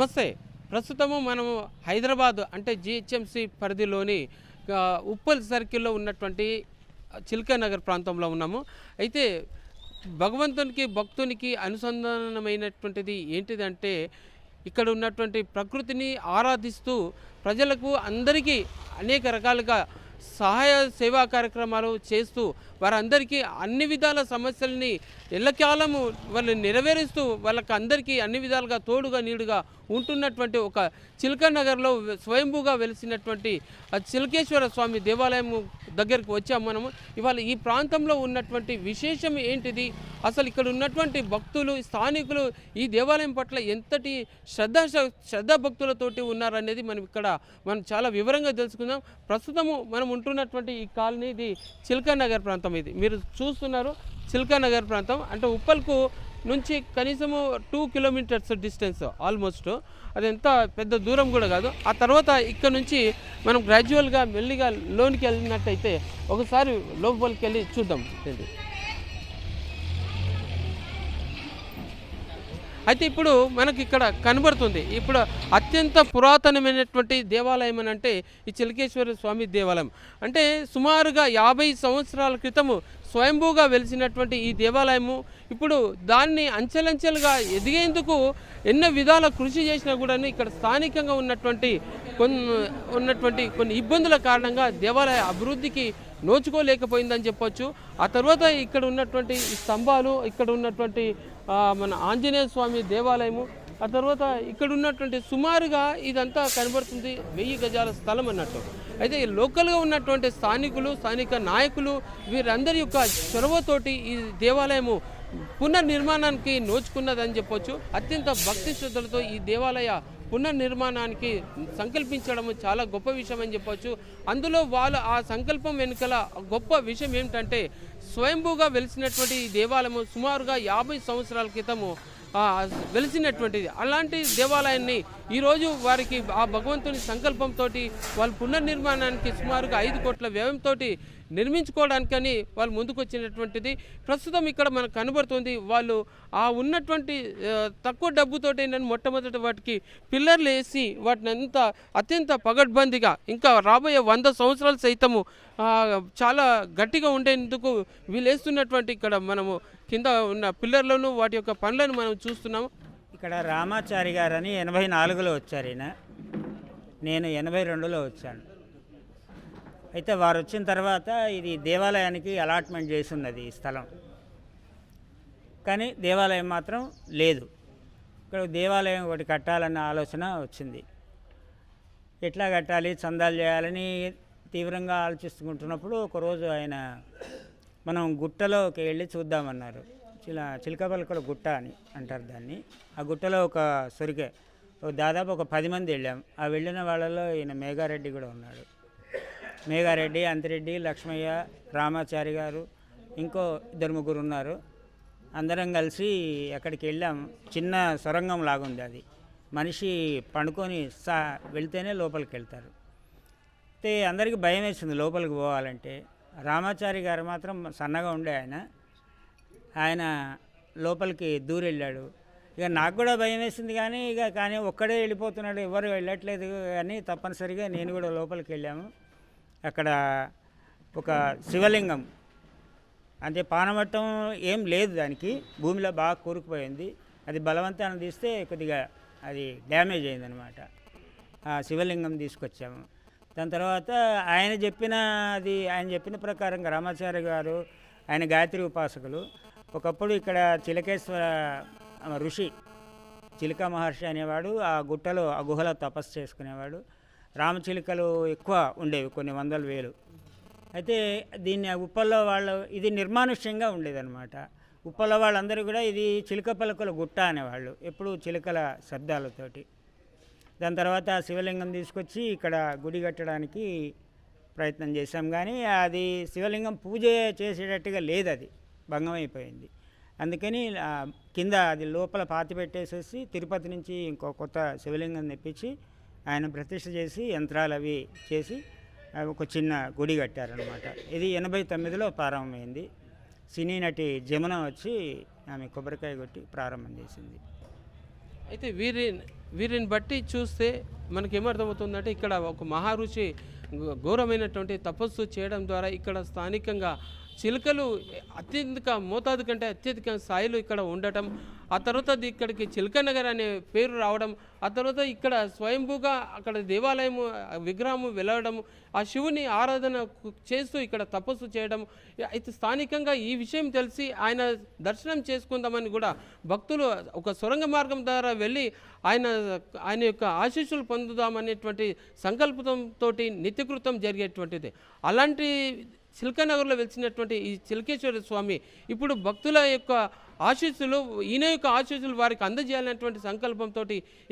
నమస్తే. ప్రస్తుతము మనము హైదరాబాద్ అంటే జిహెచ్ఎంసి పరిధిలోని ఉప్పల్ సర్కిల్లో ఉన్నటువంటి చిల్కానగర్ ప్రాంతంలో ఉన్నాము. అయితే భగవంతునికి భక్తునికి అనుసంధానమైనటువంటిది ఏంటిదంటే ఇక్కడ ఉన్నటువంటి ప్రకృతిని ఆరాధిస్తూ ప్రజలకు అందరికీ అనేక రకాలుగా సహాయ సేవా కార్యక్రమాలు చేస్తూ వారందరికీ అన్ని విధాల సమస్యల్ని ఎల్లకాలము వాళ్ళు నెరవేరుస్తూ వాళ్ళకి అందరికీ అన్ని విధాలుగా తోడుగా నీడుగా ఉంటున్నటువంటి ఒక చిలక నగర్లో స్వయంభూగా వెలిసినటువంటి ఆ చిలకేశ్వర స్వామి దేవాలయం దగ్గరికి వచ్చాము మనము. ఇవాళ ఈ ప్రాంతంలో ఉన్నటువంటి విశేషం ఏంటిది? అసలు ఇక్కడ ఉన్నటువంటి భక్తులు స్థానికులు ఈ దేవాలయం పట్ల ఎంతటి శ్రద్ధ శ్రద్ధ భక్తులతోటి ఉన్నారనేది మనం ఇక్కడ మనం చాలా వివరంగా తెలుసుకుందాం. ప్రస్తుతము మనం ఉంటున్నటువంటి ఈ కాలనీ ఇది చిలక నగర్ ప్రాంతం. ఇది. మీరు చూస్తున్నారు చిల్కా నగర్ ప్రాంతం. అంటే ఉప్పల్కు నుంచి కనీసము టూ కిలోమీటర్స్ డిస్టెన్స్ ఆల్మోస్ట్ అది ఎంత పెద్ద దూరం కూడా కాదు. ఆ తర్వాత ఇక్కడ నుంచి మనం గ్రాడ్యువల్గా మెల్లిగా లోనికి వెళ్ళినట్టయితే ఒకసారి లోపలికి వెళ్ళి చూద్దాం. అయితే ఇప్పుడు మనకి ఇక్కడ కనబడుతుంది. ఇప్పుడు అత్యంత పురాతనమైనటువంటి దేవాలయం అని అంటే ఈ చిలకేశ్వర స్వామి దేవాలయం. అంటే సుమారుగా యాభై సంవత్సరాల క్రితము స్వయంభూగా వెలిసినటువంటి ఈ దేవాలయము ఇప్పుడు దాన్ని అంచెలంచెలుగా ఎదిగేందుకు ఎన్నో విధాల కృషి చేసినా కూడా ఇక్కడ స్థానికంగా ఉన్నటువంటి కొన్ని ఉన్నటువంటి కొన్ని ఇబ్బందుల కారణంగా దేవాలయ అభివృద్ధికి నోచుకోలేకపోయిందని చెప్పొచ్చు. ఆ తర్వాత ఇక్కడ ఉన్నటువంటి స్తంభాలు ఇక్కడ ఉన్నటువంటి మన ఆంజనేయ స్వామి దేవాలయము ఆ తర్వాత ఇక్కడ ఉన్నటువంటి సుమారుగా ఇదంతా కనబడుతుంది వెయ్యి గజాల స్థలం అన్నట్టు. అయితే లోకల్గా ఉన్నటువంటి స్థానికులు స్థానిక నాయకులు వీరందరి యొక్క చొరవతోటి ఈ దేవాలయము పునర్నిర్మాణానికి నోచుకున్నదని చెప్పొచ్చు. అత్యంత భక్తి శ్రద్ధలతో ఈ దేవాలయ పునర్నిర్మాణానికి సంకల్పించడం చాలా గొప్ప విషయం అని చెప్పవచ్చు అందులో వాళ్ళు ఆ సంకల్పం వెనుకల గొప్ప విషయం ఏమిటంటే స్వయంభూగా వెలిసినటువంటి ఈ దేవాలయము సుమారుగా యాభై సంవత్సరాల క్రితము వెలిసినటువంటిది. అలాంటి దేవాలయాన్ని ఈరోజు వారికి ఆ భగవంతుని సంకల్పంతో వాళ్ళ పునర్నిర్మాణానికి సుమారుగా ఐదు కోట్ల వ్యయంతో నిర్మించుకోవడానికని వాళ్ళు ముందుకు వచ్చినటువంటిది ప్రస్తుతం ఇక్కడ మనకు కనబడుతుంది వాళ్ళు ఆ ఉన్నటువంటి తక్కువ డబ్బుతోటి నేను మొట్టమొదటి వాటికి పిల్లర్లు వేసి వాటిని అంత అత్యంత పగడ్బందీగా ఇంకా రాబోయే వంద సంవత్సరాలు సైతము చాలా గట్టిగా ఉండేందుకు వీళ్ళు వేస్తున్నటువంటి ఇక్కడ మనము కింద ఉన్న పిల్లర్లను వాటి యొక్క పనులను మనం చూస్తున్నాము. ఇక్కడ రామాచారి గారని ఎనభై నాలుగులో వచ్చారు ఈయన. నేను ఎనభై రెండులో వచ్చాను. అయితే వారు వచ్చిన తర్వాత ఇది దేవాలయానికి అలాట్మెంట్ చేసి ఉన్నది ఈ స్థలం. కానీ దేవాలయం మాత్రం లేదు. ఇక్కడ దేవాలయం ఒకటి కట్టాలన్న ఆలోచన వచ్చింది. ఎట్లా కట్టాలి చందాలు చేయాలని తీవ్రంగా ఆలోచిస్తుకుంటున్నప్పుడు ఒకరోజు ఆయన మనం గుట్టలోకి వెళ్ళి చూద్దామన్నారు. చిల చిలకపలకల గుట్ట అని అంటారు దాన్ని. ఆ గుట్టలో ఒక సొరికే దాదాపు ఒక పది మంది వెళ్ళాం. ఆ వెళ్ళిన వాళ్ళలో ఈయన మేఘారెడ్డి కూడా ఉన్నాడు. మేఘారెడ్డి అంతిరెడ్డి లక్ష్మయ్య రామాచారి గారు ఇంకో ఇద్దరు ముగ్గురు ఉన్నారు. అందరం కలిసి అక్కడికి వెళ్ళాం. చిన్న సొరంగం లాగుంది అది. మనిషి పండుకొని సా వెళ్తేనే లోపలికి వెళ్తారు. అయితే అందరికీ భయం వేసింది లోపలికి పోవాలంటే. రామాచారి గారు మాత్రం సన్నగా ఉండే ఆయన. ఆయన లోపలికి దూరెళ్ళాడు ఇక నాకు కూడా భయం వేసింది కానీ ఇక కానీ ఒక్కడే వెళ్ళిపోతున్నాడు. ఎవరు వెళ్ళట్లేదు కానీ తప్పనిసరిగా నేను కూడా లోపలికి వెళ్ళాము. అక్కడ ఒక శివలింగం. అంటే పానమట్టం ఏం లేదు దానికి. భూమిలో బాగా కూరుకుపోయింది. అది బలవంతాన్ని తీస్తే కొద్దిగా అది డ్యామేజ్ అయిందనమాట ఆ శివలింగం తీసుకొచ్చాము. దాని తర్వాత ఆయన చెప్పిన అది ఆయన చెప్పిన ప్రకారంగా రామాచార్య గారు ఆయన గాయత్రి ఉపాసకులు ఒకప్పుడు ఇక్కడ చిలకేశ్వర ఋషి చిలక మహర్షి అనేవాడు ఆ గుట్టలో ఆ గుహలో తపస్సు చేసుకునేవాడు. రామచిలుకలు ఎక్కువ ఉండేవి కొన్ని వందల వేలు. అయితే దీన్ని ఉప్పల్లో వాళ్ళు ఇది నిర్మానుష్యంగా ఉండేదన్నమాట. ఉప్పల్లో వాళ్ళందరూ కూడా ఇది చిలుక పలుకల గుట్ట అనేవాళ్ళు ఎప్పుడు చిలుకల శబ్దాలతోటి. దాని తర్వాత శివలింగం తీసుకొచ్చి ఇక్కడ గుడి కట్టడానికి ప్రయత్నం చేశాం కానీ అది శివలింగం పూజ చేసేటట్టుగా లేదు అది భంగం అయిపోయింది అందుకని కింద అది లోపల పాతి పెట్టేసేసి తిరుపతి నుంచి ఇంకో కొత్త శివలింగం తెప్పించి ఆయన ప్రతిష్ట చేసి యంత్రాలు అవి చేసి ఒక చిన్న గుడి కట్టారనమాట ఇది ఎనభై తొమ్మిదిలో ప్రారంభమైంది. సినీ నటి జమున వచ్చి ఆమె కొబ్బరికాయ కొట్టి ప్రారంభం చేసింది. అయితే వీరి వీరిని బట్టి చూస్తే మనకి ఏమర్థమవుతుందంటే ఇక్కడ ఒక మహారుషి ఘోరమైనటువంటి తపస్సు చేయడం ద్వారా ఇక్కడ స్థానికంగా చిలుకలు అత్యధిక మోతాదు కంటే అత్యధిక స్థాయిలో ఇక్కడ ఉండటం ఆ తర్వాత ఇక్కడికి చిలుక నగర్ అనే పేరు రావడం ఆ తర్వాత ఇక్కడ స్వయంభూగా అక్కడ దేవాలయము విగ్రహము వెలవడం ఆ శివుని ఆరాధన చేస్తూ ఇక్కడ తపస్సు చేయడం. అయితే స్థానికంగా ఈ విషయం తెలిసి ఆయన దర్శనం చేసుకుందామని కూడా భక్తులు ఒక సొరంగ మార్గం ద్వారా వెళ్ళి ఆయన ఆయన యొక్క ఆశీస్సులు పొందుదామనేటువంటి సంకల్పంతో నిత్యకృతం జరిగేటువంటిది. అలాంటి చిల్కనగర్లో వెలిసినటువంటి ఈ చిలకేశ్వర స్వామి ఇప్పుడు భక్తుల యొక్క ఆశీస్సులు ఈయన యొక్క ఆశీస్సులు వారికి అందజేయాలనేటువంటి సంకల్పంతో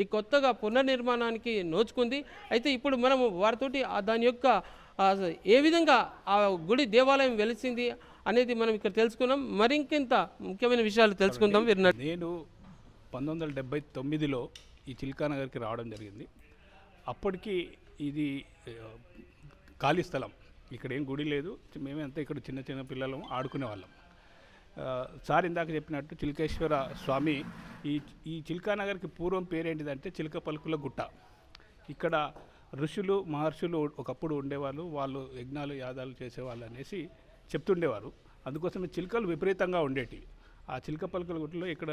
ఈ కొత్తగా పునర్నిర్మాణానికి నోచుకుంది. అయితే ఇప్పుడు మనము వారితోటి దాని యొక్క ఏ విధంగా ఆ గుడి దేవాలయం వెలిసింది అనేది మనం ఇక్కడ తెలుసుకున్నాం. మరింకెంత ముఖ్యమైన విషయాలు తెలుసుకుందాం. వీరిన నేను పంతొమ్మిది వందల డెబ్బై తొమ్మిదిలో ఈ చిల్కానగర్కి రావడం జరిగింది. అప్పటికి ఇది ఖాళీ స్థలం. ఇక్కడ ఏం గుడి లేదు. మేమంతా అంతా ఇక్కడ చిన్న చిన్న పిల్లలు ఆడుకునే వాళ్ళం సార్ ఇందాక చెప్పినట్టు చిలకేశ్వర స్వామి ఈ ఈ చిల్కానగర్కి పూర్వం పేరేంటిదంటే చిలక పలుకుల గుట్ట. ఇక్కడ ఋషులు మహర్షులు ఒకప్పుడు ఉండేవాళ్ళు వాళ్ళు యజ్ఞాలు యాదాలు చేసేవాళ్ళు అనేసి చెప్తుండేవారు. అందుకోసమే చిలుకలు విపరీతంగా ఉండేటివి. ఆ చిలుక పలుకుల గుట్టలో ఇక్కడ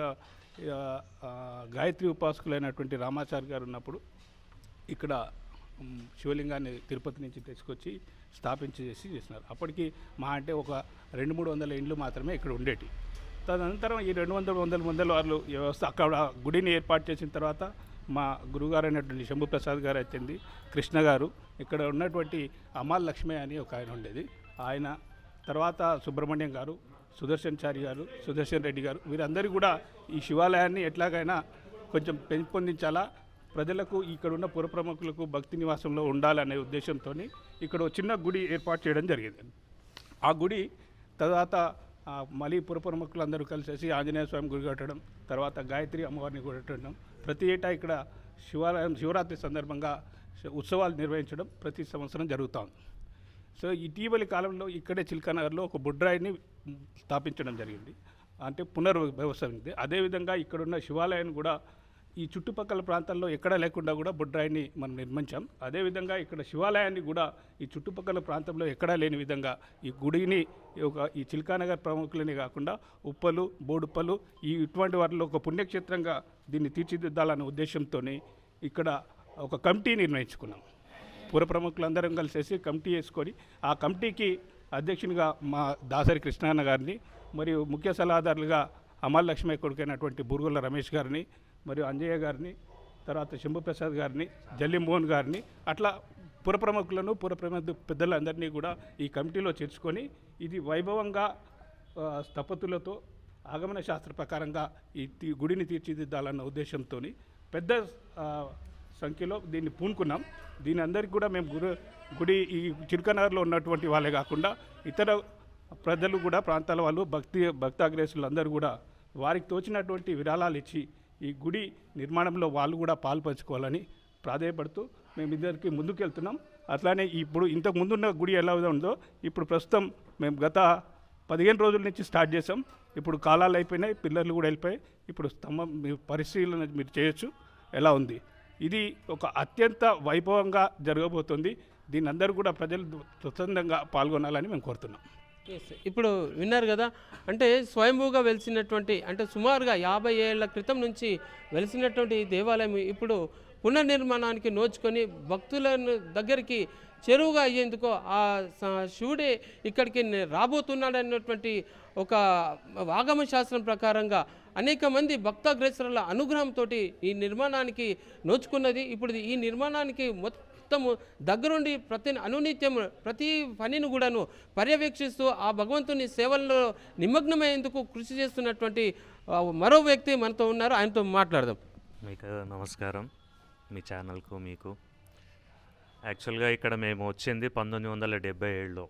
గాయత్రి ఉపాసకులైనటువంటి రామాచారి గారు ఉన్నప్పుడు ఇక్కడ శివలింగాన్ని తిరుపతి నుంచి తెచ్చుకొచ్చి స్థాపించి చేసి చేసినారు అప్పటికి మా అంటే ఒక రెండు మూడు వందల ఇండ్లు మాత్రమే ఇక్కడ ఉండేటి. తదనంతరం ఈ రెండు వందల వందల వందల వాళ్ళు వ్యవస్థ అక్కడ గుడిని ఏర్పాటు చేసిన తర్వాత మా గురుగారు అయినటువంటి శంభు ప్రసాద్ గారు వచ్చింది కృష్ణ గారు ఇక్కడ ఉన్నటువంటి అమాల్ లక్ష్మి అని ఒక ఆయన ఉండేది. ఆయన తర్వాత సుబ్రహ్మణ్యం గారు సుదర్శన్ చారి గారు సుదర్శన్ రెడ్డి గారు వీరందరూ కూడా ఈ శివాలయాన్ని ఎట్లాగైనా కొంచెం పెంపొందించాలా ప్రజలకు ఇక్కడ ఉన్న పుర ప్రముఖులకు భక్తి నివాసంలో ఉండాలనే ఉద్దేశంతో ఇక్కడ ఒక చిన్న గుడి ఏర్పాటు చేయడం జరిగింది. ఆ గుడి తర్వాత మళ్ళీ పుర ప్రముఖులందరూ కలిసేసి ఆంజనేయ స్వామి గుడి కట్టడం తర్వాత గాయత్రి అమ్మవారిని గుడి కట్టడం ప్రతి ఏటా ఇక్కడ శివాలయం శివరాత్రి సందర్భంగా ఉత్సవాలు నిర్వహించడం ప్రతి సంవత్సరం జరుగుతుంది సో ఇటీవలి కాలంలో ఇక్కడే చిల్కానగర్లో ఒక బుడ్రాయిని స్థాపించడం జరిగింది. అంటే పునర్వ్యవస్థ అదేవిధంగా ఇక్కడున్న శివాలయాన్ని కూడా ఈ చుట్టుపక్కల ప్రాంతాల్లో ఎక్కడా లేకుండా కూడా బుడ్రాయిని మనం నిర్మించాం. అదేవిధంగా ఇక్కడ శివాలయాన్ని కూడా ఈ చుట్టుపక్కల ప్రాంతంలో ఎక్కడా లేని విధంగా ఈ గుడిని ఒక ఈ చిల్కానగర్ ప్రముఖులని కాకుండా ఉప్పలు బోడుప్పలు ఈ ఇటువంటి వాటిలో ఒక పుణ్యక్షేత్రంగా దీన్ని తీర్చిదిద్దాలనే ఉద్దేశంతో ఇక్కడ ఒక కమిటీ నిర్ణయించుకున్నాం. పుర ప్రముఖులందరం కలిసేసి కమిటీ వేసుకొని ఆ కమిటీకి అధ్యక్షునిగా మా దాసరి కృష్ణాన్న గారిని మరియు ముఖ్య సలహాదారులుగా అమల్ లక్ష్మయ్య కొడుకైనటువంటి బురుగుల రమేష్ గారిని మరియు అంజయ్య గారిని తర్వాత శంభుప్రసాద్ గారిని జల్లిమోహన్ గారిని అట్లా పురప్రముఖులను పురప్రముఖ పెద్దలందరినీ కూడా ఈ కమిటీలో చేర్చుకొని ఇది వైభవంగా స్థపతులతో ఆగమన శాస్త్ర ప్రకారంగా ఈ గుడిని తీర్చిదిద్దాలన్న ఉద్దేశంతో పెద్ద సంఖ్యలో దీన్ని పూనుకున్నాం. దీని అందరికీ కూడా మేము గురు గుడి ఈ చిరుకనగర్లో ఉన్నటువంటి వాళ్ళే కాకుండా ఇతర ప్రజలు కూడా ప్రాంతాల వాళ్ళు భక్తి భక్తాగ్రేసులు అందరూ కూడా వారికి తోచినటువంటి విరాళాలు ఇచ్చి ఈ గుడి నిర్మాణంలో వాళ్ళు కూడా పాల్పంచుకోవాలని ప్రాధాయపడుతూ మేము ఇద్దరికి ముందుకెళ్తున్నాం. అట్లానే ఇప్పుడు ఇంతకు ముందున్న గుడి ఎలా ఉందో ఇప్పుడు ప్రస్తుతం మేము గత పదిహేను రోజుల నుంచి స్టార్ట్ చేసాం ఇప్పుడు కాలాలు అయిపోయినాయి పిల్లర్లు కూడా వెళ్ళిపోయాయి. ఇప్పుడు స్తంభం మీ పరిశీలన మీరు చేయొచ్చు. ఎలా ఉంది? ఇది ఒక అత్యంత వైభవంగా జరగబోతుంది. దీని అందరూ కూడా ప్రజలు స్వచ్ఛందంగా పాల్గొనాలని మేము కోరుతున్నాం. ఇప్పుడు విన్నారు కదా అంటే స్వయంభూగా వెలిసినటువంటి అంటే సుమారుగా యాభై ఏళ్ళ క్రితం నుంచి వెలిసినటువంటి ఈ దేవాలయం ఇప్పుడు పునర్నిర్మాణానికి నోచుకొని భక్తులను దగ్గరికి చెరువుగా అయ్యేందుకు ఆ స- శివుడే ఇక్కడికి రాబోతున్నాడన్నటువంటి ఒక ఆగమ శాస్త్రం ప్రకారంగా అనేక మంది భక్తాగ్రేసరుల అనుగ్రహంతో ఈ నిర్మాణానికి నోచుకున్నది. ఇప్పుడు ఈ నిర్మాణానికి మొత్తం మొత్తము దగ్గరుండి ప్రతి అనునిత్యం ప్రతి పనిని కూడాను పర్యవేక్షిస్తూ ఆ భగవంతుని సేవల్లో నిమగ్నమయ్యేందుకు కృషి చేస్తున్నటువంటి మరో వ్యక్తి మనతో ఉన్నారు. ఆయనతో మాట్లాడదాం. మీకు నమస్కారం. మీ ఛానల్కు మీకు. యాక్చువల్గా ఇక్కడ మేము వచ్చింది పంతొమ్మిది వందల డెబ్బై ఏడులో.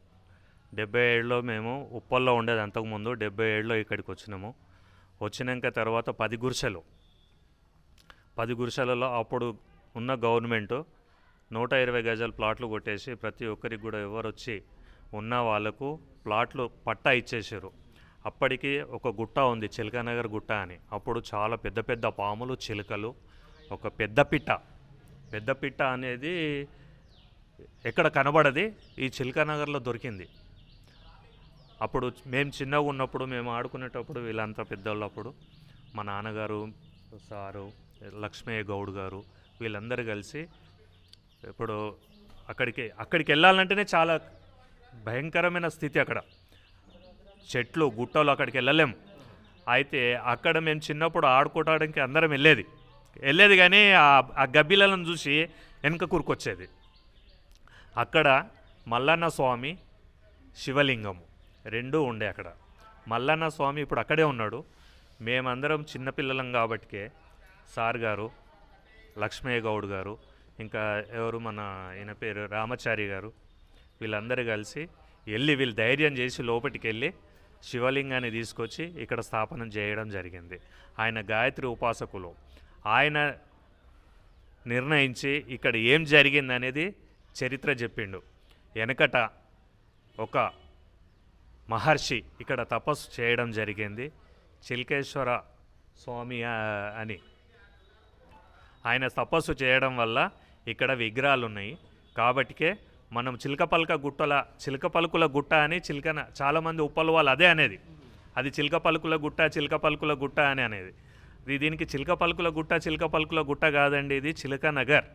డెబ్బై ఏడులో మేము ఉప్పల్లో ఉండేది అంతకుముందు. డెబ్బై ఏడులో ఇక్కడికి వచ్చినాము. వచ్చినాక తర్వాత పది గురిసెలు పది గురిసెలలో అప్పుడు ఉన్న గవర్నమెంట్ నూట ఇరవై గజాల ప్లాట్లు కొట్టేసి ప్రతి ఒక్కరికి కూడా ఎవరు వచ్చి ఉన్న వాళ్ళకు ప్లాట్లు పట్టా ఇచ్చేసారు అప్పటికి ఒక గుట్ట ఉంది చిలకనగర్ గుట్ట అని. అప్పుడు చాలా పెద్ద పెద్ద పాములు చిలుకలు ఒక పెద్ద పిట్ట. పెద్ద పిట్ట అనేది ఎక్కడ కనబడది? ఈ చిలకనగర్లో దొరికింది. అప్పుడు మేము చిన్నగా ఉన్నప్పుడు మేము ఆడుకునేటప్పుడు వీళ్ళంతా పెద్దవాళ్ళప్పుడు మా నాన్నగారు సారు లక్ష్మయ్య గౌడ్ గారు వీళ్ళందరూ కలిసి ఇప్పుడు అక్కడికి అక్కడికి వెళ్ళాలంటేనే చాలా భయంకరమైన స్థితి అక్కడ. చెట్లు గుట్టలు అక్కడికి వెళ్ళలేం. అయితే అక్కడ మేము చిన్నప్పుడు ఆడుకోవడానికి అందరం వెళ్ళేది. వెళ్ళేది కానీ ఆ- ఆ గబ్బిలను చూసి వెనక కూరుకొచ్చేది. అక్కడ మల్లన్న స్వామి శివలింగము రెండూ ఉండే అక్కడ. మల్లన్న స్వామి ఇప్పుడు అక్కడే ఉన్నాడు. మేమందరం చిన్నపిల్లలం కాబట్టికే సార్ గారు లక్ష్మయ్య గౌడ్ గారు ఇంకా ఎవరు మన ఈయన పేరు రామచారి గారు వీళ్ళందరూ కలిసి వెళ్ళి వీళ్ళు ధైర్యం చేసి లోపలికి వెళ్ళి శివలింగాన్ని తీసుకొచ్చి ఇక్కడ స్థాపనం చేయడం జరిగింది. ఆయన గాయత్రి ఉపాసకులు. ఆయన నిర్ణయించి ఇక్కడ ఏం జరిగింది అనేది చరిత్ర చెప్పిండు. వెనకట ఒక మహర్షి ఇక్కడ తపస్సు చేయడం జరిగింది. చిల్కేశ్వర స్వామి అని. ఆయన తపస్సు చేయడం వల్ల ఇక్కడ విగ్రహాలు ఉన్నాయి కాబట్టికే మనం చిలకపలక గుట్టల చిలక పలుకుల గుట్ట అని చిలకన చాలామంది ఉప్పలు వాళ్ళు అదే అనేది. అది చిలక పలుకుల గుట్ట చిలక పలుకుల గుట్ట అని అనేది. ఇది దీనికి చిలక పలుకుల గుట్ట చిలక పలుకుల గుట్ట కాదండి ఇది చిలక నగర్.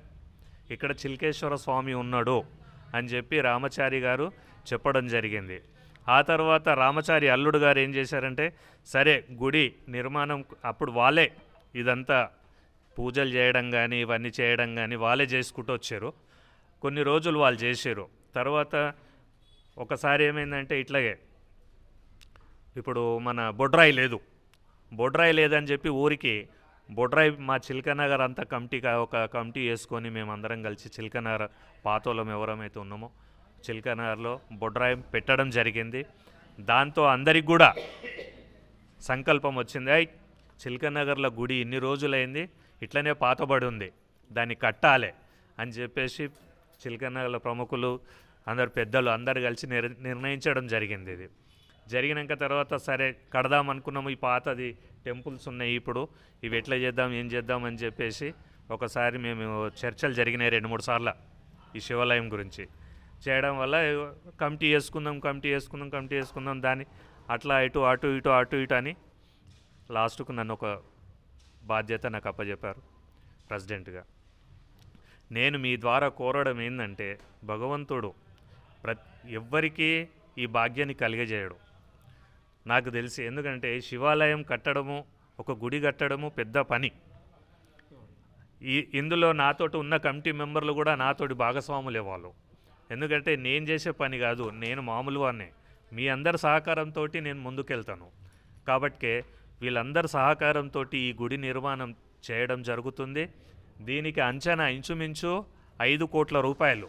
ఇక్కడ చిల్కేశ్వర స్వామి ఉన్నాడు అని చెప్పి రామచారి గారు చెప్పడం జరిగింది. ఆ తర్వాత రామచారి అల్లుడు గారు ఏం చేశారంటే సరే గుడి నిర్మాణం అప్పుడు వాళ్ళే ఇదంతా పూజలు చేయడం కానీ ఇవన్నీ చేయడం కానీ వాళ్ళే చేసుకుంటూ వచ్చారు. కొన్ని రోజులు వాళ్ళు చేశారు. తర్వాత ఒకసారి ఏమైందంటే ఇట్లాగే. ఇప్పుడు మన బొడ్రాయి లేదు. బొడ్రాయి లేదని చెప్పి ఊరికి బొడ్రాయి మా చిల్కనగర్ అంతా కమిటీగా ఒక కమిటీ వేసుకొని మేమందరం కలిసి చిల్కనగర్ పాతోలం ఎవరమైతే ఉన్నామో చిల్కనగర్లో బొడ్రాయి పెట్టడం జరిగింది. దాంతో అందరికి కూడా సంకల్పం వచ్చింది. ఐ చిల్కనగర్లో గుడి ఇన్ని రోజులైంది. ఇట్లనే పాతబడి ఉంది దాన్ని కట్టాలి అని చెప్పేసి చిలకనగల ప్రముఖులు అందరు పెద్దలు అందరు కలిసి నిర్ నిర్ణయించడం జరిగింది ఇది. జరిగినాక తర్వాత సరే కడదాం అనుకున్నాము ఈ పాతది టెంపుల్స్ ఉన్నాయి ఇప్పుడు ఇవి ఎట్లా చేద్దాం ఏం చేద్దాం అని చెప్పేసి ఒకసారి మేము చర్చలు జరిగినాయి రెండు మూడు సార్లు ఈ శివాలయం గురించి. చేయడం వల్ల కమిటీ వేసుకుందాం కమిటీ వేసుకుందాం కమిటీ వేసుకుందాం దాన్ని అట్లా ఇటు అటు ఇటు అటు ఇటు అని లాస్ట్కు నన్ను ఒక బాధ్యత నాకు అప్పచెప్పారు ప్రెసిడెంట్గా. నేను మీ ద్వారా కోరడం ఏంటంటే భగవంతుడు ప్ర ఎవ్వరికీ ఈ భాగ్యాన్ని కలిగజేయడు. నాకు తెలిసి ఎందుకంటే శివాలయం కట్టడము ఒక గుడి కట్టడము పెద్ద పని. ఈ ఇందులో నాతోటి ఉన్న కమిటీ మెంబర్లు కూడా నాతోటి భాగస్వాములే వాళ్ళు. ఎందుకంటే నేను చేసే పని కాదు నేను మామూలు వాడినే మీ అందరి సహకారంతో నేను ముందుకెళ్తాను. కాబట్టి వీళ్ళందరి సహకారంతో ఈ గుడి నిర్మాణం చేయడం జరుగుతుంది. దీనికి అంచనా ఇంచుమించు ఐదు కోట్ల రూపాయలు.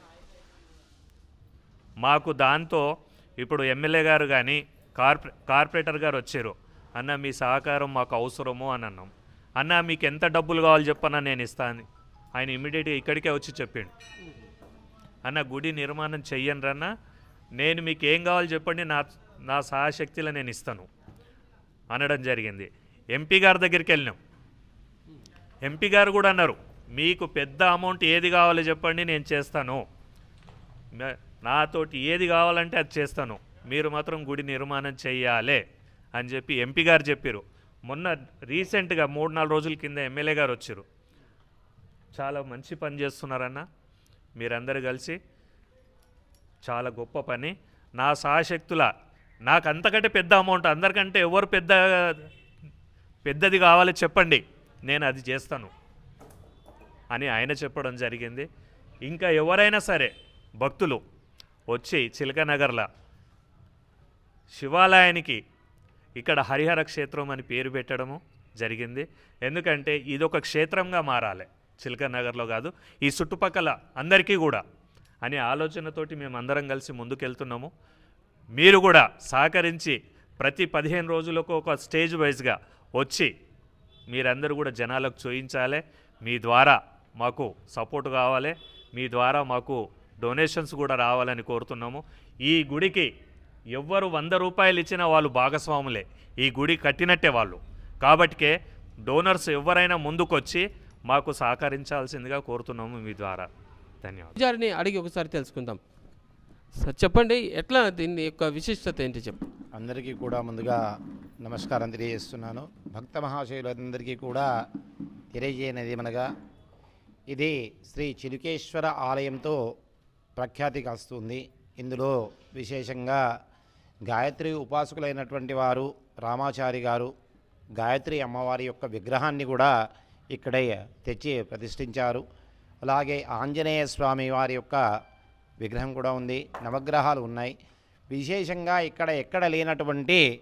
మాకు దాంతో ఇప్పుడు ఎమ్మెల్యే గారు కానీ కార్పొ కార్పొరేటర్ గారు వచ్చారు. అన్న మీ సహకారం మాకు అవసరము అని అన్నాం. అన్న మీకు ఎంత డబ్బులు కావాలి చెప్పన్నా నేను ఇస్తాను ఆయన ఇమీడియట్గా ఇక్కడికే వచ్చి చెప్పిండు. అన్న గుడి నిర్మాణం చెయ్యను రన్న. నేను మీకు ఏం కావాలి చెప్పండి నా నా సహాశక్తిలో నేను ఇస్తాను. అనడం జరిగింది. ఎంపీ గారి దగ్గరికి వెళ్ళినాం. ఎంపీ గారు కూడా అన్నారు మీకు పెద్ద అమౌంట్ ఏది కావాలో చెప్పండి నేను చేస్తాను. నాతోటి ఏది కావాలంటే అది చేస్తాను. మీరు మాత్రం గుడి నిర్మాణం చెయ్యాలే అని చెప్పి ఎంపీ గారు చెప్పారు. మొన్న రీసెంట్గా మూడు నాలుగు రోజుల కింద ఎమ్మెల్యే గారు వచ్చారు. చాలా మంచి పని చేస్తున్నారన్న మీరందరూ కలిసి చాలా గొప్ప పని. నా సహాశక్తుల నాకు అంతకంటే పెద్ద అమౌంట్ అందరికంటే ఎవరు పెద్ద పెద్దది కావాలి చెప్పండి. నేను అది చేస్తాను అని ఆయన చెప్పడం జరిగింది. ఇంకా ఎవరైనా సరే భక్తులు వచ్చి చిలకనగర్ల శివాలయానికి ఇక్కడ హరిహర క్షేత్రం అని పేరు పెట్టడము జరిగింది. ఎందుకంటే ఇది ఒక క్షేత్రంగా మారాలి. చిలకనగర్లో కాదు ఈ చుట్టుపక్కల అందరికీ కూడా అనే ఆలోచనతోటి మేము అందరం కలిసి ముందుకెళ్తున్నాము. మీరు కూడా సహకరించి ప్రతి పదిహేను రోజులకు ఒక స్టేజ్ వైజ్గా వచ్చి మీరందరూ కూడా జనాలకు చూయించాలి. మీ ద్వారా మాకు సపోర్ట్ కావాలి. మీ ద్వారా మాకు డొనేషన్స్ కూడా రావాలని కోరుతున్నాము. ఈ గుడికి ఎవ్వరు వంద రూపాయలు ఇచ్చినా వాళ్ళు భాగస్వాములే. ఈ గుడి కట్టినట్టే వాళ్ళు. కాబట్టికే డోనర్స్ ఎవరైనా ముందుకొచ్చి మాకు సహకరించాల్సిందిగా కోరుతున్నాము మీ ద్వారా. ధన్యవాదాలు. అడిగి ఒకసారి తెలుసుకుందాం. సార్ చెప్పండి ఎట్లా దీని యొక్క విశిష్టత ఏంటి చెప్పు అందరికీ కూడా ముందుగా నమస్కారం తెలియజేస్తున్నాను. భక్త మహాశయులందరికీ కూడా తెలియజేయనది మనగా ఇది శ్రీ చిలుకేశ్వర ఆలయంతో ప్రఖ్యాతి కాస్తుంది. ఇందులో విశేషంగా గాయత్రి ఉపాసకులైనటువంటి వారు రామాచారి గారు గాయత్రి అమ్మవారి యొక్క విగ్రహాన్ని కూడా ఇక్కడే తెచ్చి ప్రతిష్ఠించారు. అలాగే ఆంజనేయ స్వామి వారి యొక్క విగ్రహం కూడా ఉంది. నవగ్రహాలు ఉన్నాయి. విశేషంగా ఇక్కడ ఎక్కడ లేనటువంటి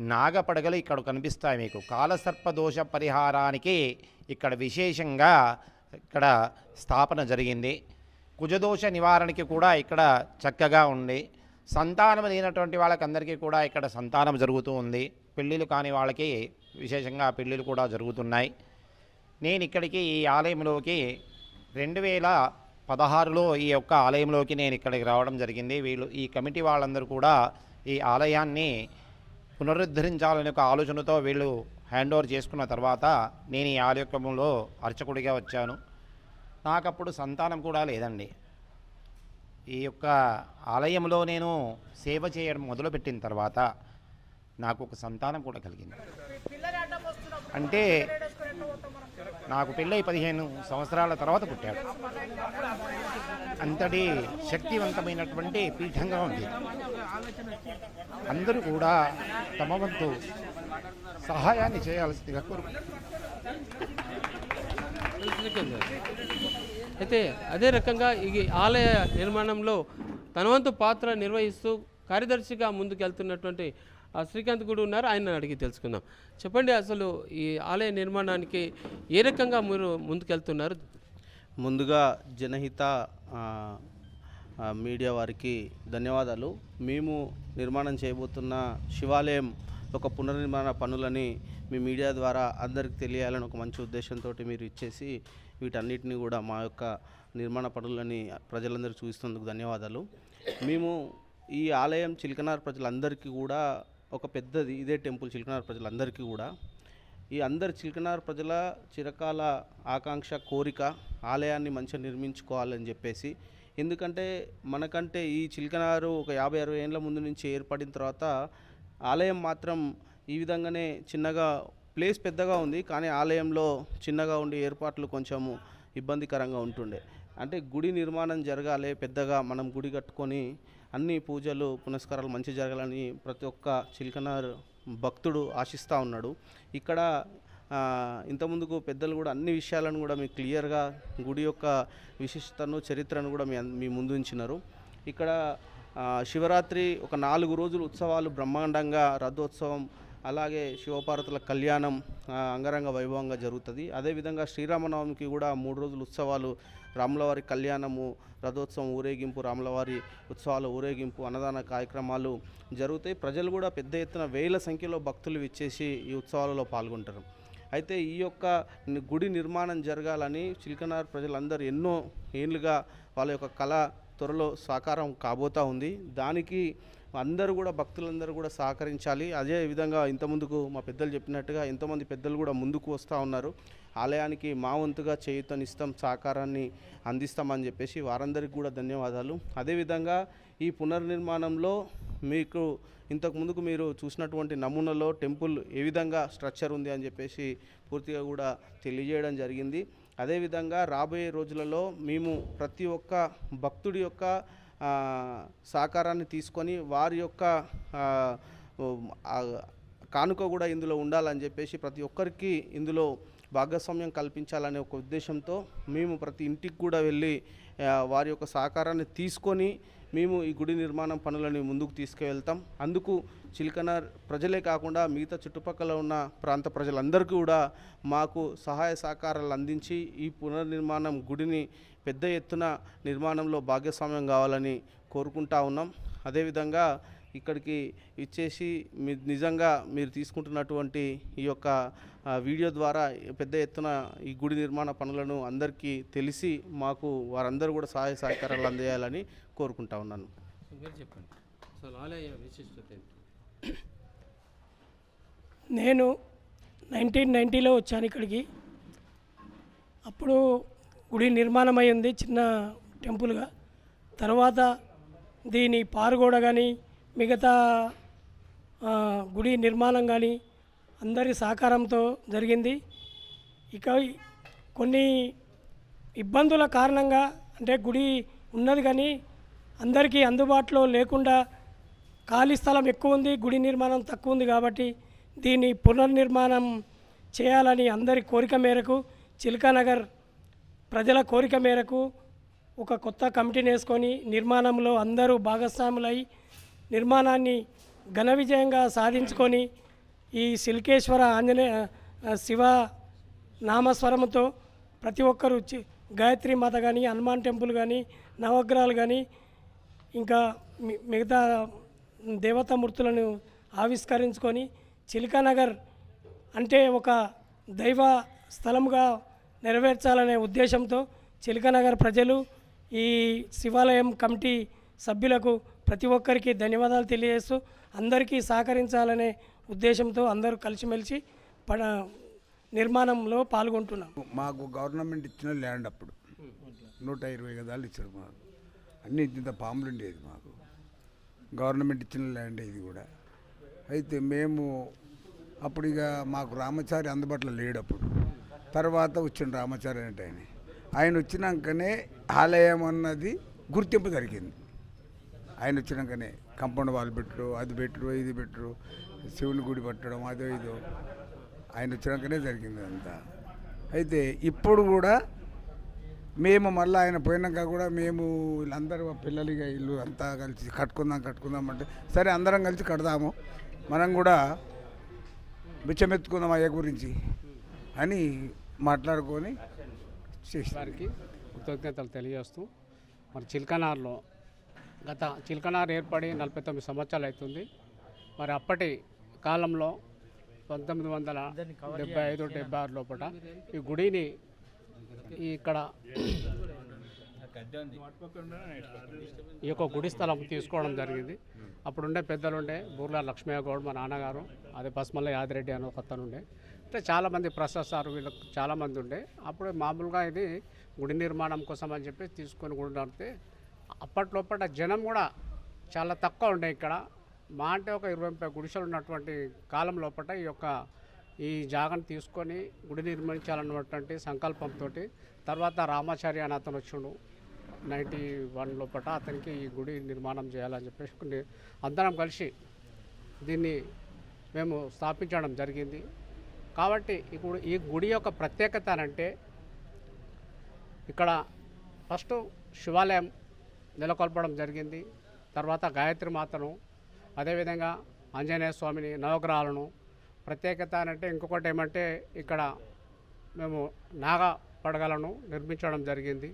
నాగపడగలు ఇక్కడ కనిపిస్తాయి మీకు. కాలసర్ప దోష పరిహారానికి ఇక్కడ విశేషంగా ఇక్కడ స్థాపన జరిగింది. కుజదోష నివారణకి కూడా ఇక్కడ చక్కగా ఉంది. సంతానం లేనటువంటి వాళ్ళకందరికీ కూడా ఇక్కడ సంతానం జరుగుతూ ఉంది. పెళ్ళిళ్ళు కాని వాళ్ళకి విశేషంగా పెళ్ళిళ్ళు కూడా జరుగుతున్నాయి. నేను ఇక్కడికి ఈ ఆలయంలోకి రెండు వేల పదహారులో ఈ యొక్క ఆలయంలోకి నేను ఇక్కడికి రావడం జరిగింది. వీళ్ళు ఈ కమిటీ వాళ్ళందరూ కూడా ఈ ఆలయాన్ని పునరుద్ధరించాలనే ఒక ఆలోచనతో వీళ్ళు హ్యాండ్ ఓవర్ చేసుకున్న తర్వాత నేను ఈ ఆలయంలో అర్చకుడిగా వచ్చాను. నాకప్పుడు సంతానం కూడా లేదండి. ఈ యొక్క ఆలయంలో నేను సేవ చేయడం మొదలుపెట్టిన తర్వాత నాకు ఒక సంతానం కూడా కలిగింది. అంటే నాకు పెళ్ళై పదిహేను సంవత్సరాల తర్వాత పుట్టాడు. అంతటి శక్తివంతమైనటువంటి పీఠంగా ఉంది. అందరూ కూడా తమ వంతు సహాయాన్ని చేయాల్సిందిగా కోరు అయితే అదే రకంగా ఈ ఆలయ నిర్మాణంలో తన వంతు పాత్ర నిర్వహిస్తూ కార్యదర్శిగా ముందుకెళ్తున్నటువంటి శ్రీకాంత్ కూడా ఉన్నారు ఆయన అడిగి తెలుసుకుందాం. చెప్పండి అసలు ఈ ఆలయ నిర్మాణానికి ఏ రకంగా మీరు ముందుకెళ్తున్నారు? ముందుగా జనహిత మీడియా వారికి ధన్యవాదాలు. మేము నిర్మాణం చేయబోతున్న శివాలయం ఒక పునర్నిర్మాణ పనులని మీ మీడియా ద్వారా అందరికి తెలియాలని ఒక మంచి ఉద్దేశంతో మీరు ఇచ్చేసి వీటన్నిటిని కూడా మా యొక్క నిర్మాణ పనులని ప్రజలందరూ చూపిస్తున్నందుకు ధన్యవాదాలు. మేము ఈ ఆలయం చిలకనార్ ప్రజలందరికీ కూడా ఒక పెద్దది ఇదే టెంపుల్ చిలకనార్ ప్రజలందరికీ కూడా. ఈ అందరి చిలకనార్ ప్రజల చిరకాల ఆకాంక్ష కోరిక ఆలయాన్ని మంచిగా నిర్మించుకోవాలని చెప్పేసి ఎందుకంటే మనకంటే ఈ చిలకనారు ఒక యాభై అరవై ఏళ్ళ ముందు నుంచి ఏర్పడిన తర్వాత ఆలయం మాత్రం ఈ విధంగానే చిన్నగా ప్లేస్ పెద్దగా ఉంది. కానీ ఆలయంలో చిన్నగా ఉండి ఏర్పాట్లు కొంచెము ఇబ్బందికరంగా ఉంటుండే. అంటే గుడి నిర్మాణం జరగాలి పెద్దగా మనం గుడి కట్టుకొని అన్ని పూజలు పునస్కారాలు మంచి జరగాలని ప్రతి ఒక్క చిల్కనార్ భక్తుడు ఆశిస్తూ ఉన్నాడు. ఇక్కడ ఇంతకుముందుకు పెద్దలు కూడా అన్ని విషయాలను కూడా మీకు క్లియర్గా గుడి యొక్క విశిష్టతను చరిత్రను కూడా మీ మీ ముందు ఉంచినారు. ఇక్కడ శివరాత్రి ఒక నాలుగు రోజులు ఉత్సవాలు బ్రహ్మాండంగా రథోత్సవం అలాగే శివపార్వతుల కళ్యాణం అంగరంగ వైభవంగా జరుగుతుంది. అదేవిధంగా శ్రీరామనవమికి కూడా మూడు రోజులు ఉత్సవాలు రాములవారి కళ్యాణము రథోత్సవం ఊరేగింపు రాములవారి ఉత్సవాల ఊరేగింపు అన్నదాన కార్యక్రమాలు జరుగుతాయి. ప్రజలు కూడా పెద్ద ఎత్తున వేల సంఖ్యలో భక్తులు విచ్చేసి ఈ ఉత్సవాలలో పాల్గొంటారు. అయితే ఈ యొక్క గుడి నిర్మాణం జరగాలని చిలకనార్ ప్రజలందరూ ఎన్నో ఏళ్ళుగా వాళ్ళ యొక్క కళ త్వరలో సాకారం కాబోతా ఉంది. దానికి అందరూ కూడా భక్తులందరూ కూడా సహకరించాలి. అదే విధంగా ఇంతముందుకు మా పెద్దలు చెప్పినట్టుగా ఎంతోమంది పెద్దలు కూడా ముందుకు వస్తూ ఉన్నారు. ఆలయానికి మా వంతుగా చేయుతనిస్తాం సహకారాన్ని అందిస్తామని చెప్పేసి వారందరికీ కూడా ధన్యవాదాలు. అదేవిధంగా ఈ పునర్నిర్మాణంలో మీకు ఇంతకు ముందుకు మీరు చూసినటువంటి నమూనాలో టెంపుల్ ఏ విధంగా స్ట్రక్చర్ ఉంది అని చెప్పేసి పూర్తిగా కూడా తెలియజేయడం జరిగింది. అదేవిధంగా రాబోయే రోజులలో మేము ప్రతి ఒక్క భక్తుడి యొక్క సహకారాన్ని తీసుకొని వారి యొక్క కానుక కూడా ఇందులో ఉండాలని చెప్పేసి ప్రతి ఒక్కరికి ఇందులో భాగస్వామ్యం కల్పించాలనే ఒక ఉద్దేశంతో మేము ప్రతి ఇంటికి కూడా వెళ్ళి వారి యొక్క సహకారాన్ని తీసుకొని మేము ఈ గుడి నిర్మాణం పనులని ముందుకు తీసుకువెళ్తాం. అందుకు చిలకనార్ ప్రజలే కాకుండా మిగతా చుట్టుపక్కల ఉన్న ప్రాంత ప్రజలందరికీ కూడా మాకు సహాయ సహకారాలు అందించి ఈ పునర్నిర్మాణం గుడిని పెద్ద ఎత్తున నిర్మాణంలో భాగస్వామ్యం కావాలని కోరుకుంటా ఉన్నాం. అదేవిధంగా ఇక్కడికి ఇచ్చేసి మీ నిజంగా మీరు తీసుకుంటున్నటువంటి ఈ యొక్క వీడియో ద్వారా పెద్ద ఎత్తున ఈ గుడి నిర్మాణ పనులను అందరికీ తెలిసి మాకు వారందరూ కూడా సహాయ సహకారాలు అందేయాలని కోరుకుంటా ఉన్నాను. మీరు చెప్పండి. అసలు ఆలయ విశిష్టత ఏంటి? నేను నైన్టీన్ నైంటీలో వచ్చాను ఇక్కడికి. అప్పుడు గుడి నిర్మాణమై ఉంది చిన్న టెంపుల్గా. తర్వాత దీని పారుగోడ కానీ మిగతా ఆ, గుడి నిర్మాణం కానీ అందరి సహకారంతో జరిగింది. ఇక కొన్ని ఇబ్బందుల కారణంగా అంటే గుడి ఉన్నది కానీ అందరికీ అందుబాటులో లేకుండా ఖాళీ స్థలం ఎక్కువ ఉంది గుడి నిర్మాణం తక్కువ ఉంది కాబట్టి దీన్ని పునర్నిర్మాణం చేయాలని అందరి కోరిక మేరకు చిల్కానగర్ ప్రజల కోరిక మేరకు ఒక కొత్త కమిటీని వేసుకొని నిర్మాణంలో అందరూ భాగస్వాములై నిర్మాణాన్ని ఘన విజయంగా సాధించుకొని ఈ సిల్కేశ్వర ఆంజనేయ శివ నామస్వరముతో ప్రతి ఒక్కరూ గాయత్రి మాత కానీ హనుమాన్ టెంపుల్ కానీ నవగ్రహాలు కానీ ఇంకా మి- మిగతా దేవతామూర్తులను ఆవిష్కరించుకొని చిలికానగర్ అంటే ఒక దైవ స్థలముగా నెరవేర్చాలనే ఉద్దేశంతో చిలికనగర్ ప్రజలు ఈ శివాలయం కమిటీ సభ్యులకు ప్రతి ఒక్కరికి ధన్యవాదాలు తెలియజేస్తూ అందరికీ సహకరించాలనే ఉద్దేశంతో అందరూ కలిసిమెలిసి పడ నిర్మాణంలో పాల్గొంటున్నాం. మాకు గవర్నమెంట్ ఇచ్చిన ల్యాండ్ అప్పుడు. నూట ఇరవై గదాలు ఇచ్చారు మాకు. అన్ని ఇంత పాములు ఉండేది మాకు. గవర్నమెంట్ ఇచ్చిన ల్యాండ్ ఇది కూడా. అయితే మేము అప్పుడు ఇక మాకు రామచారి అందుబాటులో లేడప్పుడు తర్వాత వచ్చిన రామచారి అంటే ఆయన. ఆయన వచ్చినాకనే ఆలయం అన్నది గుర్తింపు జరిగింది. ఆయన వచ్చినాకనే కంపౌండ్ వాల్ పెట్టరు అది పెట్టరు ఇది పెట్టరు శివుని గుడి పట్టడం అదో ఇదో. ఆయన వచ్చినాకనే జరిగింది అంతా. అయితే ఇప్పుడు కూడా మేము మళ్ళీ ఆయన పోయినాక కూడా మేము వీళ్ళందరూ పిల్లలుగా ఇల్లు అంతా కలిసి కట్టుకుందాం కట్టుకుందాం అంటే సరే అందరం కలిసి కడదాము. మనం కూడా బిచ్చమెత్తుకుందాం అయ్య గురించి అని మాట్లాడుకొని వారికి కృతజ్ఞతలు తెలియజేస్తూ మరి చిల్కనార్లో గత చిల్కనార్ ఏర్పడి నలభై తొమ్మిది సంవత్సరాలు అవుతుంది. మరి అప్పటి కాలంలో పంతొమ్మిది వందల డెబ్బై ఐదు డెబ్బై ఆరు లోపల ఈ గుడిని ఇక్కడ ఈ యొక్క గుడి స్థలం తీసుకోవడం జరిగింది. అప్పుడుండే పెద్దలుండే బూర్లా లక్ష్మయ్య గౌడ్ మా నాన్నగారు అదే పసుమల్ల యాదిరెడ్డి అని ఒక ఉండే అంటే చాలామంది ప్రసాద్ సార్ వీళ్ళకి చాలామంది ఉండే. అప్పుడు మామూలుగా ఇది గుడి నిర్మాణం కోసం అని చెప్పి తీసుకొని గుడి నడితే అప్పట్లోపట జనం కూడా చాలా తక్కువ ఉండే ఇక్కడ. మా అంటే ఒక ఇరవై ముప్పై గుడిసెలు ఉన్నటువంటి కాలం లోపల ఈ యొక్క ఈ జాగను తీసుకొని గుడి నిర్మించాలన్నటువంటి సంకల్పంతో తర్వాత రామాచార్య అని అతను వచ్చిండు. నైంటీ వన్ లోపల అతనికి ఈ గుడి నిర్మాణం చేయాలని చెప్పేసి అందరం కలిసి దీన్ని మేము స్థాపించడం జరిగింది. కాబట్టి ఇప్పుడు ఈ గుడి యొక్క ప్రత్యేకత అనంటే ఇక్కడ ఫస్ట్ శివాలయం నెలకొల్పడం జరిగింది. తర్వాత గాయత్రి మాతను అదేవిధంగా ఆంజనేయ స్వామిని నవగ్రహాలను ప్రత్యేకత అంటే ఇంకొకటి ఏమంటే ఇక్కడ మేము నాగ పడగలను నిర్మించడం జరిగింది.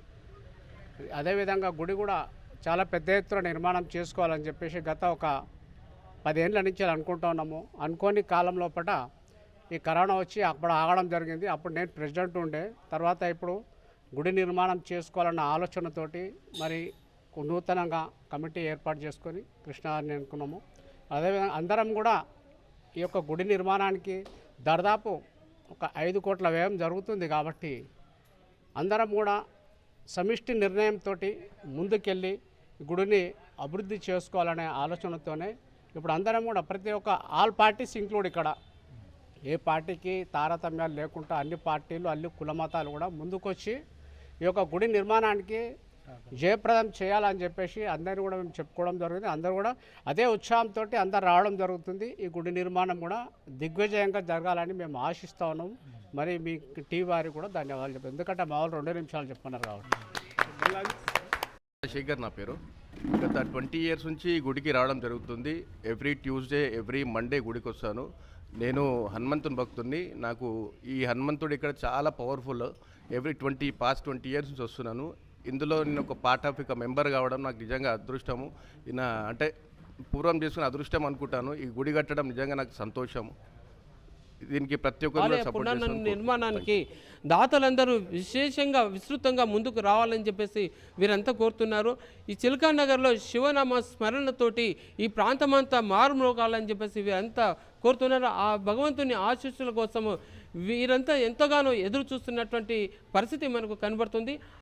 అదేవిధంగా గుడి కూడా చాలా పెద్ద ఎత్తున నిర్మాణం చేసుకోవాలని చెప్పేసి గత ఒక పదేళ్ళ నుంచి అనుకుంటా ఉన్నాము. అనుకోని కాలం లోపల ఈ కరోనా వచ్చి అప్పుడు ఆగడం జరిగింది. అప్పుడు నేను ప్రెసిడెంట్ ఉండే. తర్వాత ఇప్పుడు గుడి నిర్మాణం చేసుకోవాలన్న ఆలోచనతోటి మరి నూతనంగా కమిటీ ఏర్పాటు చేసుకొని కృష్ణాని అనుకున్నాము. అదేవిధంగా అందరం కూడా ఈ యొక్క గుడి నిర్మాణానికి దాదాపు ఒక ఐదు కోట్ల వ్యయం జరుగుతుంది కాబట్టి అందరం కూడా సమిష్టి నిర్ణయంతో ముందుకెళ్ళి గుడిని అభివృద్ధి చేసుకోవాలనే ఆలోచనతోనే ఇప్పుడు అందరం కూడా ప్రతి ఒక్క ఆల్ పార్టీస్ ఇంక్లూడ్ ఇక్కడ. ఏ పార్టీకి తారతమ్యాలు లేకుండా అన్ని పార్టీలు అన్ని కులమతాలు కూడా ముందుకొచ్చి ఈ యొక్క గుడి నిర్మాణానికి జయప్రదం చేయాలని చెప్పేసి అందరినీ కూడా మేము చెప్పుకోవడం జరుగుతుంది అందరూ కూడా అదే ఉత్సాహంతో అందరు రావడం జరుగుతుంది. ఈ గుడి నిర్మాణం కూడా దిగ్విజయంగా జరగాలని మేము ఆశిస్తా ఉన్నాం. మరి మీ టీ వారికి కూడా ధన్యవాదాలు చెప్పారు. ఎందుకంటే మా వాళ్ళు రెండు నిమిషాలు చెప్పుకున్నారు కాబట్టి. శేఖర్ నా పేరు. గత ట్వంటీ ఇయర్స్ నుంచి గుడికి రావడం జరుగుతుంది. ఎవ్రీ ట్యూస్డే ఎవ్రీ మండే గుడికి వస్తాను. నేను హనుమంతుని భక్తుడిని నాకు ఈ హనుమంతుడు ఇక్కడ చాలా powerful. Every twenty past twenty years నుంచి వస్తున్నాను. ఇందులో నేను ఒక పార్ట్ ఆఫ్ ఇక మెంబర్ కావడం నాకు నిజంగా అదృష్టము. నా అంటే పూర్వం చేసుకున్న అదృష్టం అనుకుంటాను. ఈ గుడి కట్టడం నిజంగా నాకు సంతోషము. దీనికి ప్రతి ఒక్కరు నిర్మాణానికి దాతలందరూ విశేషంగా విస్తృతంగా ముందుకు రావాలని చెప్పేసి వీరంతా కోరుతున్నారు. ఈ చిల్కా నగర్లో శివనామ స్మరణతోటి ఈ ప్రాంతమంతా మారుమ్రోగాలని చెప్పేసి వీరంతా కోరుతున్నారు. ఆ భగవంతుని ఆశీస్సుల కోసము వీరంతా ఎంతగానో ఎదురు చూస్తున్నటువంటి పరిస్థితి మనకు కనబడుతుంది.